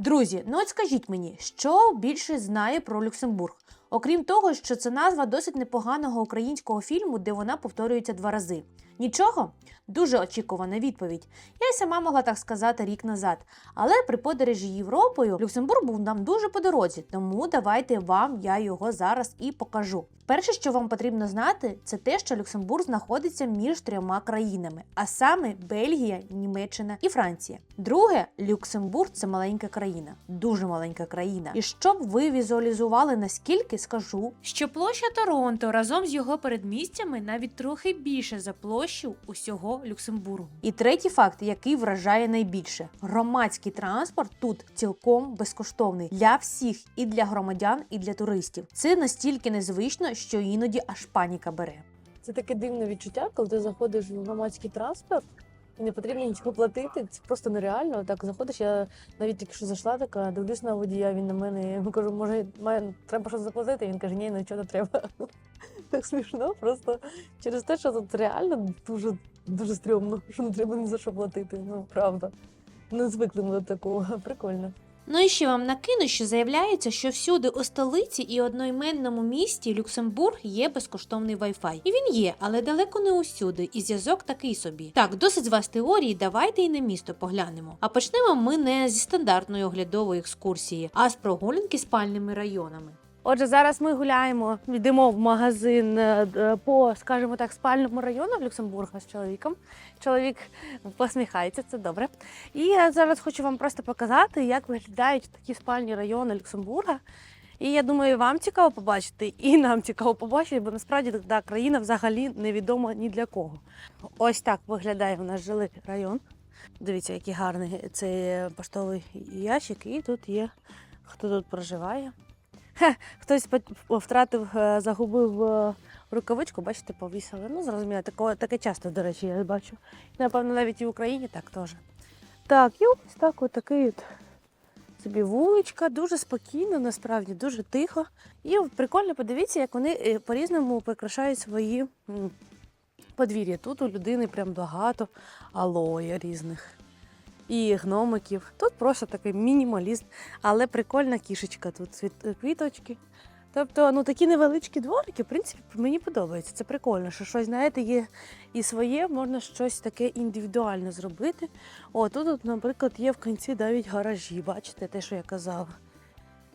Друзі, ну от скажіть мені, що більше знає про Люксембург? Окрім того, що це назва досить непоганого українського фільму, де вона повторюється два рази. Нічого? Дуже очікувана відповідь. Я й сама могла так сказати рік назад. Але при подорожі Європою Люксембург був нам дуже по дорозі, тому давайте вам я його зараз і покажу. Перше, що вам потрібно знати, це те, що Люксембург знаходиться між трьома країнами, а саме Бельгія, Німеччина і Франція. Друге, Люксембург це маленька країна, дуже маленька країна. І щоб ви візуалізували наскільки, скажу, що площа Торонто разом з його передмістями навіть трохи більше за площу усього Люксембургу. І третій факт, який вражає найбільше: громадський транспорт тут цілком безкоштовний для всіх, і для громадян, і для туристів. Це настільки незвично, що іноді аж паніка бере. Це таке дивне відчуття, коли ти заходиш в громадський транспорт і не потрібно нічого платити. Це просто нереально. Так заходиш. Я навіть тільки що зайшла, така дивлюсь на водія. Він на мене. Я кажу, може, має треба щось заплатити. Він каже, ні, нічого не треба. Так смішно, просто через те, що тут реально дуже дуже стрьомно, що не треба ні за що платити. Ну правда. Не звикли ми до такого. Прикольно. Ну і ще вам накину, що заявляється, що всюди у столиці і одноіменному місті Люксембург є безкоштовний Wi-Fi. І він є, але далеко не усюди, і зв'язок такий собі. Так, досить з вас теорії, давайте і на місто поглянемо. А почнемо ми не зі стандартної оглядової екскурсії, а з прогулянки спальними районами. Отже, зараз ми гуляємо, йдемо в магазин е, по, скажімо так, спальному району Люксембурга з чоловіком. Чоловік посміхається, це добре. І я зараз хочу вам просто показати, як виглядають такі спальні райони Люксембурга. І я думаю, вам цікаво побачити, і нам цікаво побачити, бо насправді та країна взагалі невідома ні для кого. Ось так виглядає в нас жилий район. Дивіться, який гарний цей поштовий ящик, і тут є хто тут проживає. Хтось втратив, е, загубив е, рукавичку, бачите, повісили. Ну, зрозуміло, таке, таке часто, до речі, я бачу. Напевно, навіть і в Україні так теж. Так, і ось так, от такий от собі вуличка, дуже спокійно, насправді, дуже тихо. І прикольно подивіться, як вони е, по-різному прикрашають свої подвір'я. Тут у людини прям багато алоя різних. І гномиків. Тут просто такий мінімалізм, але прикольна кішечка тут, цвіт- квіточки. Тобто, ну такі невеличкі дворики, в принципі, мені подобається. Це прикольно, що щось, знаєте, є і своє, можна щось таке індивідуальне зробити. О, тут, наприклад, є в кінці навіть гаражі, бачите, те, що я казала.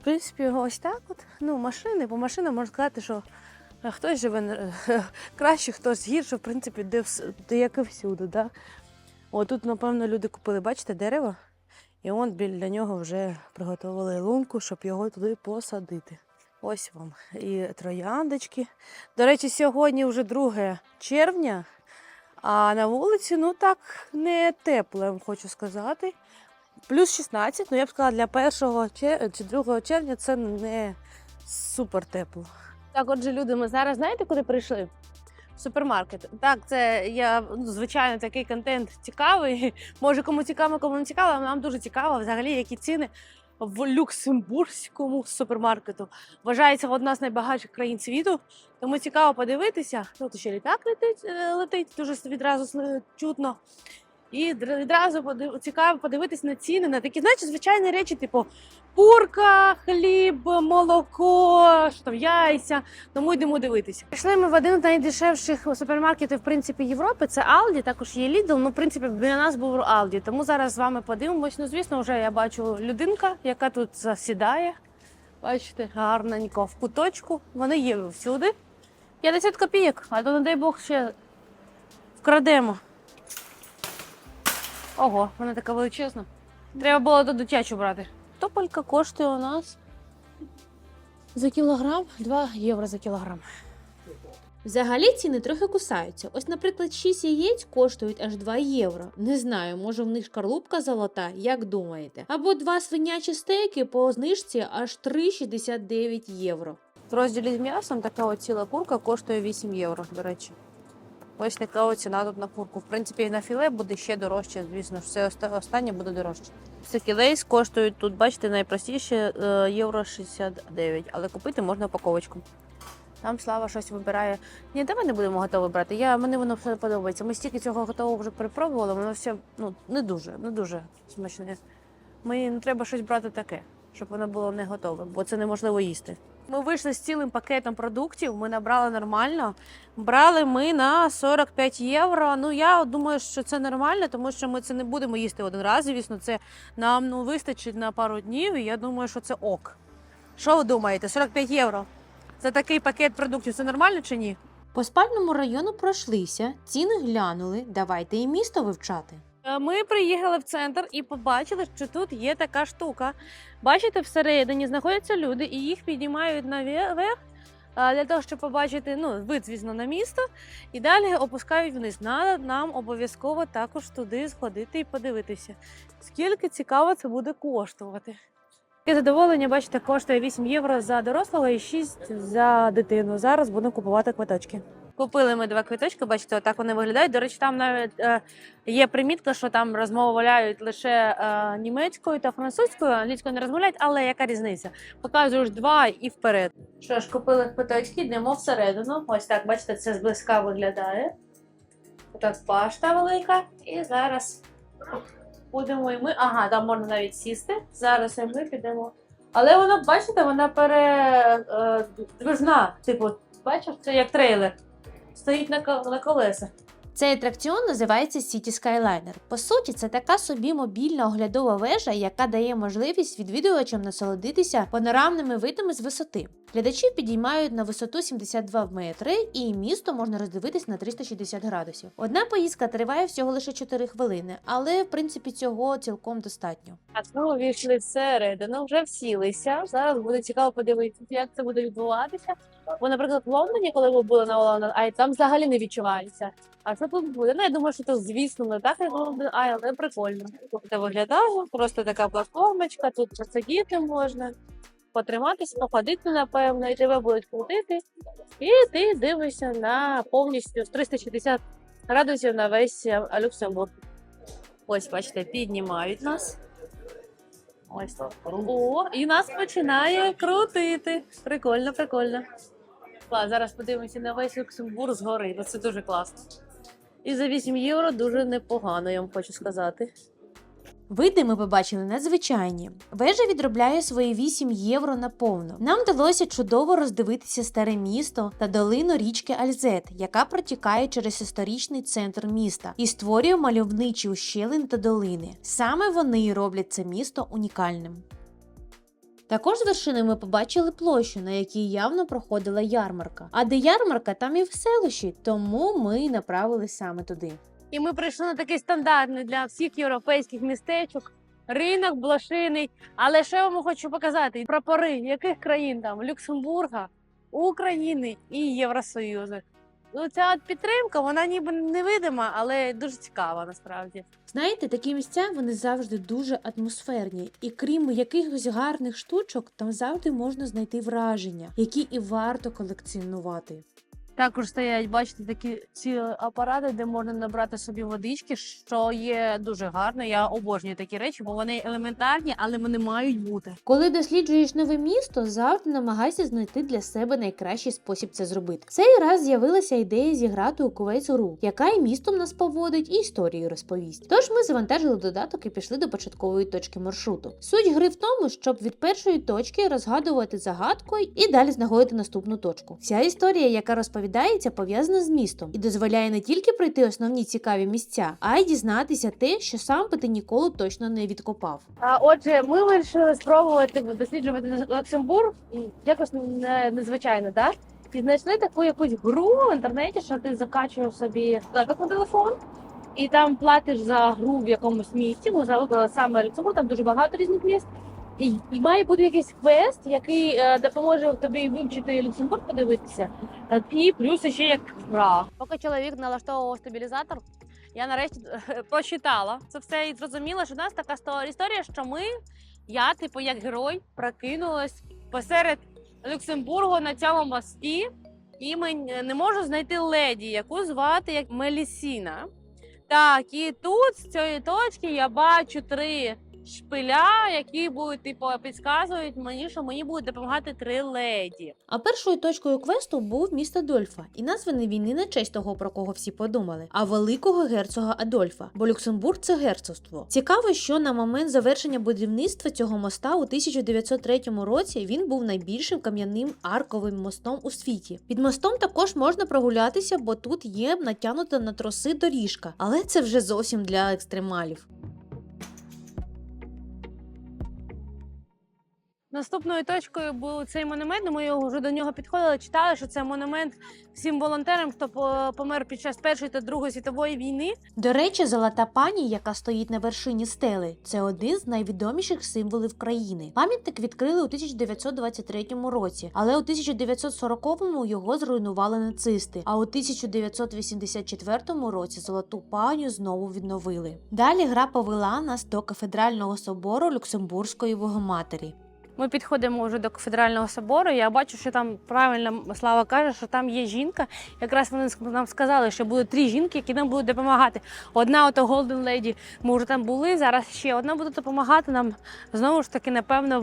В принципі, ось так от. Ну, машини, по машинам можна сказати, що е, хтось живе е, краще, хтось гірше, в принципі, де як і всюди. Да? О, тут, напевно, люди купили, бачите, дерево, і он біля нього вже приготували лунку, щоб його туди посадити. Ось вам і трояндочки. До речі, сьогодні вже 2 червня, а на вулиці, ну так, не тепло, хочу сказати. Плюс 16, ну я б сказала, для 1 чер- чи 2 червня це не супер тепло. Так, отже, люди, ми зараз знаєте, куди прийшли? Супермаркет. Так, це я ну, звичайно такий контент цікавий. Може, кому цікаво, кому не цікаво, але нам дуже цікаво взагалі, які ціни в люксембурзькому супермаркету. Вважається одна з найбагатших країн світу. Тому цікаво подивитися. Тут ще літак летить, е, летить дуже відразу чутно. І др- відразу цікаво подивитись на ціни на такі, знаєте, звичайні речі, типу курка, хліб, молоко, що там, яйця. Тому йдемо дивитися. Пішли ми в один з найдешевших супермаркетів в принципі Європи. Це Aldi, також є Lidl. Ну, в принципі, біля нас був Aldi. Тому зараз з вами подивимось. Ну, звісно, вже я бачу людинка, яка тут засідає. Бачите, гарненько в куточку. Вони є всюди. 50 копійок, а то, не дай Бог, ще вкрадемо. Ого, вона така величезна. Треба було до дитячу брати. Тополька коштує у нас за кілограм 2 євро за кілограм. Взагалі ціни трохи кусаються. Ось, наприклад, 6 яєць коштують аж 2 євро. Не знаю, може в них шкарлупка золота, як думаєте? Або два свинячі стейки по знижці аж 3,69 євро. В розділі з м'ясом така от ціла курка коштує 8 євро, до речі. Ось така ціна тут на курку. В принципі, і на філе буде ще дорожче, звісно, все останнє буде дорожче. Такі лейс коштують тут, бачите, найпростіше е, євро 69, але купити можна упаковочку. Там слава щось вибирає. Ні, давай не будемо готове брати. Я, мені воно все подобається. Ми стільки цього готового вже перепробували, воно все ну, не дуже, не дуже смачне. Мені не треба щось брати таке, щоб воно було не готове, бо це неможливо їсти. Ми вийшли з цілим пакетом продуктів, ми набрали нормально. Брали ми на 45 євро. Ну я думаю, що це нормально, тому що ми це не будемо їсти один раз. Звісно, це нам ну, вистачить на пару днів, і я думаю, що це ок. Що ви думаєте? 45 євро? За такий пакет продуктів це нормально чи ні? По спальному району пройшлися, ціни глянули, давайте і місто вивчати. Е, Ми приїхали в центр і побачили, що тут є така штука. Бачите, всередині знаходяться люди, і їх піднімають наверх для того, щоб побачити ну, вид, звісно, на місто, і далі опускають вниз. Надо нам обов'язково також туди сходити і подивитися, скільки цікаво це буде коштувати. Таке задоволення, бачите, коштує 8 євро за дорослого і 6 за дитину. Зараз будемо купувати квиточки. Купили ми два квиточки, бачите, отак вони виглядають. До речі, там навіть е, є примітка, що там розмовляють лише е, німецькою та французькою, англійською не розмовляють, але яка різниця? Показуєш два і вперед. Що ж, купили квиточки, йдемо всередину. Ось так, бачите, це зблизька виглядає. Отак пашта велика. І зараз будемо і ми. Ага, там можна навіть сісти. Зараз і ми підемо. Але вона, бачите, вона передвижна. Типу, бачиш, це як трейлер. Стоїть на, на колесах. Цей атракціон називається City Skyliner. По суті, це така собі мобільна оглядова вежа, яка дає можливість відвідувачам насолодитися панорамними видами з висоти. Глядачі підіймають на висоту 72 метри, і місто можна роздивитись на 360 градусів. Одна поїздка триває всього лише 4 хвилини, але в принципі цього цілком достатньо. А ми увійшли всередину, вже всілися. Зараз буде цікаво подивитися, як це буде відбуватися. Бо, наприклад, в Лондоні, коли ми були на Лондон, Ай, там взагалі не відчувається. А що тут буде? Ну, я думаю, що тут, звісно, не так, як Лондон, Ай, але прикольно. Тобто виглядає, просто така платформочка, тут посидіти можна, потриматися, походити, напевно, і тебе будуть крутити. І ти дивишся на повністю з 360 градусів на весь е, Люксембург. Ось, бачите, піднімають нас. Ось. О, і нас починає крутити. Прикольно, прикольно. Клас, зараз подивимося на весь Люксембург згори. Це дуже класно. І за 8 євро дуже непогано, я вам хочу сказати. Види ми побачили надзвичайні. Вежа відробляє свої 8 євро наповну. Нам вдалося чудово роздивитися старе місто та долину річки Альзет, яка протікає через історичний центр міста і створює мальовничі ущелини та долини. Саме вони роблять це місто унікальним. Також з вершини ми побачили площу, на якій явно проходила ярмарка. А де ярмарка, там і веселощі, тому ми й направились саме туди. І ми прийшли на такий стандартний для всіх європейських містечок. Ринок блошиний. Але що я вам хочу показати? Прапори яких країн там? Люксембурга, України і Євросоюзу. Ну, ця от підтримка, вона ніби невидима, але дуже цікава насправді. Знаєте, такі місця вони завжди дуже атмосферні, і крім якихось гарних штучок, там завжди можна знайти враження, які і варто колекціонувати. Також стоять, бачите, такі ці апарати, де можна набрати собі водички, що є дуже гарно. Я обожнюю такі речі, бо вони елементарні, але вони мають бути. Коли досліджуєш нове місто, завжди намагайся знайти для себе найкращий спосіб це зробити. Цей раз з'явилася ідея зіграти у Кувейс гру, яка і містом нас поводить, і історію розповість. Тож ми завантажили додаток і пішли до початкової точки маршруту. Суть гри в тому, щоб від першої точки розгадувати загадку і далі знаходити наступну точку. Ця історія, яка розповідається, пов'язана з містом і дозволяє не тільки пройти основні цікаві місця, а й дізнатися те, що сам би ти ніколи точно не відкопав. А отже, ми вирішили спробувати досліджувати Люксембург якось не- незвичайно, так? І знайшли таку якусь гру в інтернеті, що ти закачуєш собі на телефон, і там платиш за гру в якомусь місті. Ми завибрали саме Люксембург, там дуже багато різних міст. І, має бути якийсь квест, який е, допоможе тобі вивчити Люксембург, подивитися. Е, І плюс ще як гра. Поки чоловік налаштовував стабілізатор, я нарешті е, прочитала це все і зрозуміла, що в нас така сто- історія, що ми, я, типу, як герой, прокинулась посеред Люксембургу на цьому мості, і ми не можу знайти леді, яку звати як Мелісіна. Так, і тут з цієї точки я бачу три шпиля, які будуть типу підказують мені, що мені будуть допомагати три леді. А першою точкою квесту був місто Адольфа, і названий він не честь того, про кого всі подумали, а великого герцога Адольфа, бо Люксембург це герцогство. Цікаво, що на момент завершення будівництва цього моста у 1903 році він був найбільшим кам'яним арковим мостом у світі. Під мостом також можна прогулятися, бо тут є натягнута на троси доріжка, але це вже зовсім для екстремалів. Наступною точкою був цей монумент. Ми його вже до нього підходили. Читали, що це монумент всім волонтерам, хто помер під час першої та другої світової війни. До речі, золота пані, яка стоїть на вершині стели, це один з найвідоміших символів країни. Пам'ятник відкрили у 1923 році, але у 1940-му його зруйнували нацисти. А у 1984 році золоту паню знову відновили. Далі гра повела нас до кафедрального собору Люксембурзької Богоматері. Ми підходимо вже до кафедрального собору. Я бачу, що там правильно Слава каже, що там є жінка. Якраз вони нам сказали, що будуть три жінки, які нам будуть допомагати. Одна ото Golden Lady, ми вже там були. Зараз ще одна буде допомагати нам знову ж таки, напевно,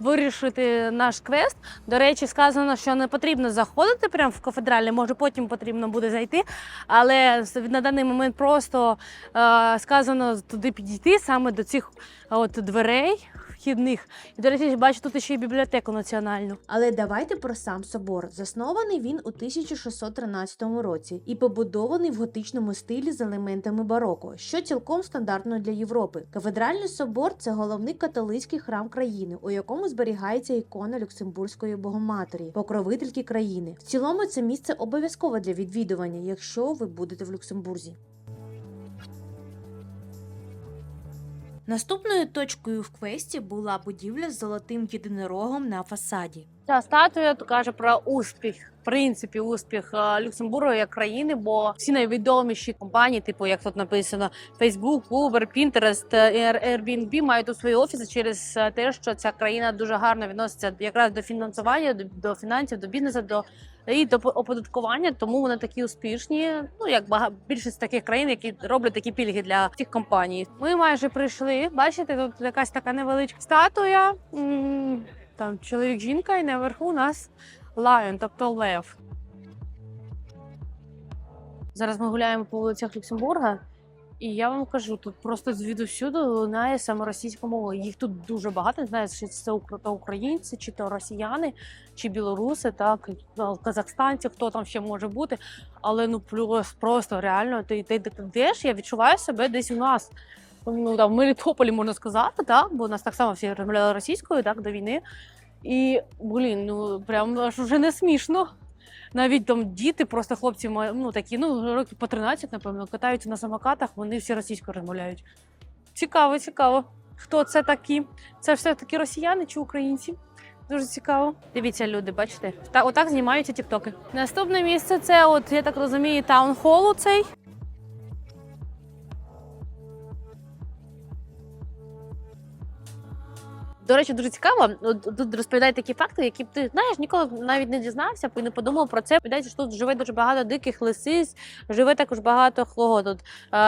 вирішити наш квест. До речі, сказано, що не потрібно заходити прямо в кафедральний, може потім потрібно буде зайти. Але на даний момент просто е, сказано туди підійти саме до цих от дверей вхідних. І, до речі, бачу тут ще й бібліотеку національну. Але давайте про сам собор. Заснований він у 1613 році і побудований в готичному стилі з елементами бароко, що цілком стандартно для Європи. Кафедральний собор це головний католицький храм країни, у якому зберігається ікона Люксембурзької богоматері, покровительки країни. В цілому це місце обов'язкове для відвідування, якщо ви будете в Люксембурзі. Наступною точкою в квесті була будівля з золотим єдинорогом на фасаді. Ця статуя каже про успіх, в принципі, успіх е, Люксембургу як країни, бо всі найвідоміші компанії, типу як тут написано, Facebook, Uber, Pinterest, е, Airbnb, мають у свої офіси через е, те, що ця країна дуже гарно відноситься якраз до фінансування, до, фінансів, до бізнесу, до і до оподаткування, тому вони такі успішні. Ну як бага... більшість таких країн, які роблять такі пільги для цих компаній. Ми майже прийшли. Бачите, тут якась така невеличка статуя. Там чоловік, жінка, і наверху у нас лайон, тобто лев. Зараз ми гуляємо по вулицях Люксембурга, і я вам кажу, тут просто звідусюди лунає саме російська мова. Їх тут дуже багато. Не знаю, чи це то українці, чи то росіяни, чи білоруси, так казахстанці, хто там ще може бути. Але ну плюс просто реально ти, ти, ти йдеш, я відчуваю себе десь у нас. Ну там в Мелітополі можна сказати, так, бо нас так само всі розмовляли російською, так, до війни. І блін, ну прям аж вже не смішно. Навіть там діти, просто хлопці ну такі, ну років по 13, напевно, катаються на самокатах, вони всі російською розмовляють. Цікаво, цікаво. Хто це такі? Це все таки росіяни чи українці? Дуже цікаво. Дивіться, люди, бачите, та отак знімаються тіктоки. Наступне місце це, от я так розумію, таунхол цей. До речі, дуже цікаво. Тут розповідають такі факти, які б ти знаєш, ніколи навіть не дізнався, і не подумав про це. Відається, що тут живе дуже багато диких лисиць, живе також багато хлого тут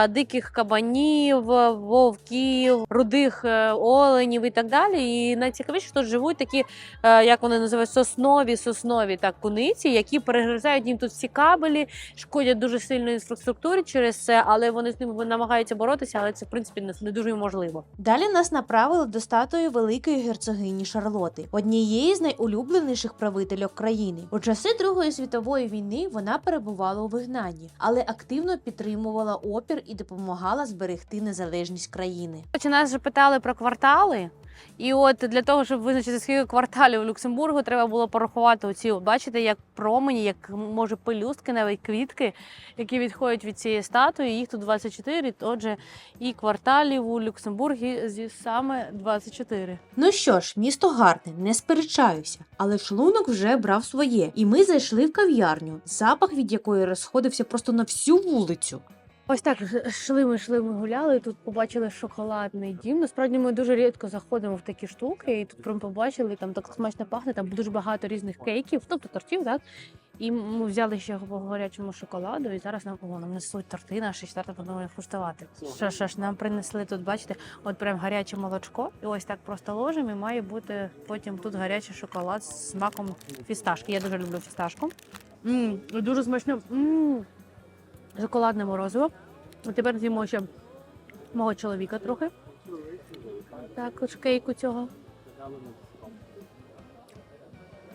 диких кабанів, вовків, рудих е, оленів і так далі. І найцікавіше, що тут живуть такі, е, як вони називають, соснові, соснові так, куниці, які перегризають їм тут всі кабелі, шкодять дуже сильно інфраструктурі через це, але вони з ними намагаються боротися, але це в принципі не дуже можливо. Далі нас направили до статуї великої герцогині Шарлоти, однієї з найулюбленіших правительок країни. У часи Другої світової війни вона перебувала у вигнанні, але активно підтримувала опір і допомагала зберегти незалежність країни. Чи нас вже питали про квартали? І от для того, щоб визначити скільки кварталів у Люксембургу, треба було порахувати оці, бачите, як промені, як може пелюстки, навіть квітки, які відходять від цієї статуї. Їх тут 24, отже, і кварталів у Люксембургі зі саме 24. Ну що ж, місто гарне, не сперечаюся, але шлунок вже брав своє, і ми зайшли в кав'ярню, запах від якої розходився просто на всю вулицю. Ось так йшли ми, йшли ми гуляли. і Тут побачили шоколадний дім. Насправді ми дуже рідко заходимо в такі штуки, і тут прям побачили, там так смачно пахне, там дуже багато різних кейків, тобто тортів, так. І ми взяли ще по гарячому шоколаду, і зараз нам, о, нам несуть торти наші, зараз будемо їх куштувати. Що, що ж, нам принесли тут, бачите, от прям гаряче молочко, і ось так просто ложимо, і має бути потім тут гарячий шоколад з смаком фісташки. Я дуже люблю фісташку. Мм, дуже смачно. Мм, шоколадне морозиво. А тепер з'їмо ще мого чоловіка трохи. Також кейку цього.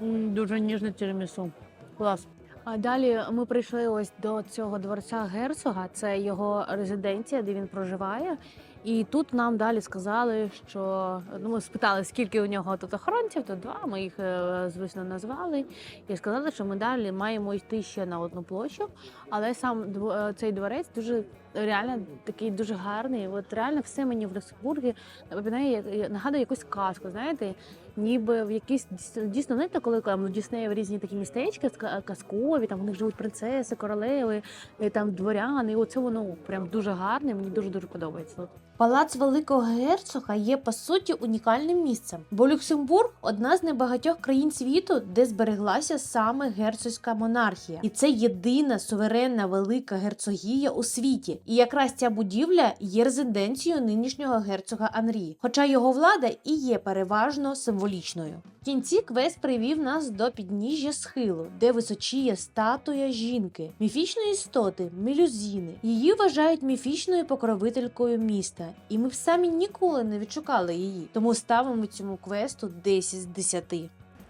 Дуже ніжне тірамісу. Клас. А далі ми прийшли ось до цього дворця герцога. Це його резиденція, де він проживає. І тут нам далі сказали, що ну ми спитали, скільки у нього тут охоронців, то два. Ми їх е, звісно назвали. І сказали, що ми далі маємо йти ще на одну площу. Але сам е, цей дворець дуже реально такий дуже гарний. От реально все мені в Люксембургі напоминає, нагадує якусь казку, знаєте, ніби в якісь дійсно- знаєте, коли там у Діснеїв різні такі містечка ска- казкові, там у них живуть принцеси, королеви, і там дворяни. І оце воно прям дуже гарне. Мені дуже дуже подобається. Палац Великого Герцога є по суті унікальним місцем, бо Люксембург одна з небагатьох країн світу, де збереглася саме герцогська монархія, і це єдина суверенна велика герцогія у світі. І якраз ця будівля є резиденцією нинішнього герцога Анрі, хоча його влада і є переважно символічною. В кінці квест привів нас до підніжжя схилу, де височіє статуя жінки, міфічної істоти, мелюзіни. Її вважають міфічною покровителькою міста, і ми б самі ніколи не відшукали її. Тому ставимо цьому квесту 10 з 10.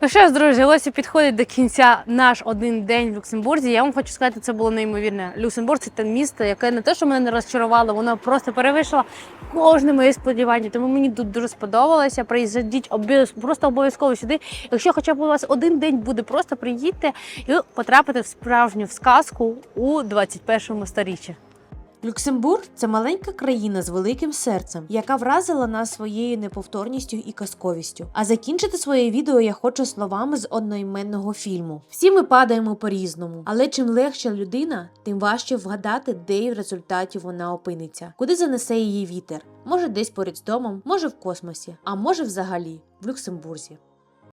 Ну що ж, друзі, ось і підходить до кінця наш один день в Люксембурзі. Я вам хочу сказати, це було неймовірне. Люксембург це те місто, яке не те, що мене не розчарувало, воно просто перевищило кожне моє сподівання. Тому мені тут дуже сподобалося. Приїздіть просто обов'язково сюди. Якщо хоча б у вас один день буде, просто приїдьте і ви потрапите в справжню сказку у 21 сторіччі. Люксембург це маленька країна з великим серцем, яка вразила нас своєю неповторністю і казковістю. А закінчити своє відео я хочу словами з одноіменного фільму. Всі ми падаємо по-різному, але чим легша людина, тим важче вгадати, де в результаті вона опиниться, куди занесе її вітер. Може, десь поряд з домом, може в космосі, а може взагалі в Люксембурзі.